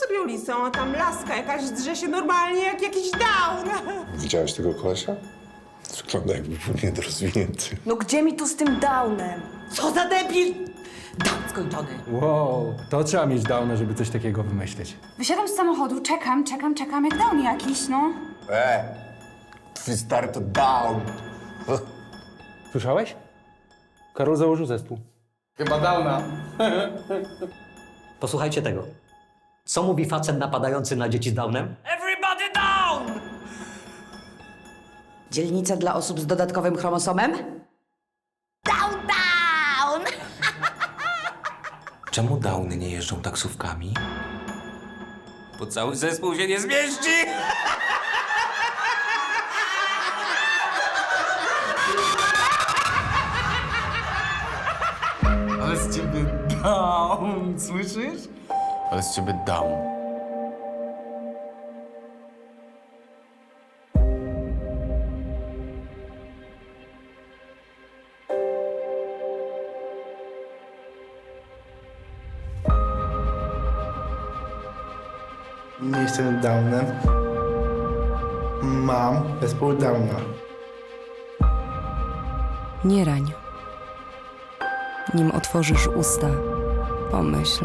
Sobie ulicą, a tam laska jakaś drze się normalnie jak jakiś down. Widziałeś tego kolesia? Wygląda jakby był niedorozwinięty. No gdzie mi tu z tym downem? Co za debil! Down skończony. Wow, to trzeba mieć downa, żeby coś takiego wymyśleć. Wysiadam z samochodu, czekam, czekam, czekam, jak down jakiś, no. E, twój stary to down. Słyszałeś? Karol założył zespół. Chyba downa. Posłuchajcie tego. Co mówi facet napadający na dzieci z Downem? Everybody down! Dzielnica dla osób z dodatkowym chromosomem? Down, down! Czemu downy nie jeżdżą taksówkami? Bo cały zespół się nie zmieści! Ale z ciebie down, słyszysz? Ale z ciebie down. Nie jestem downem. Mam zespół downa. Nie rań. Nim otworzysz usta, pomyśl,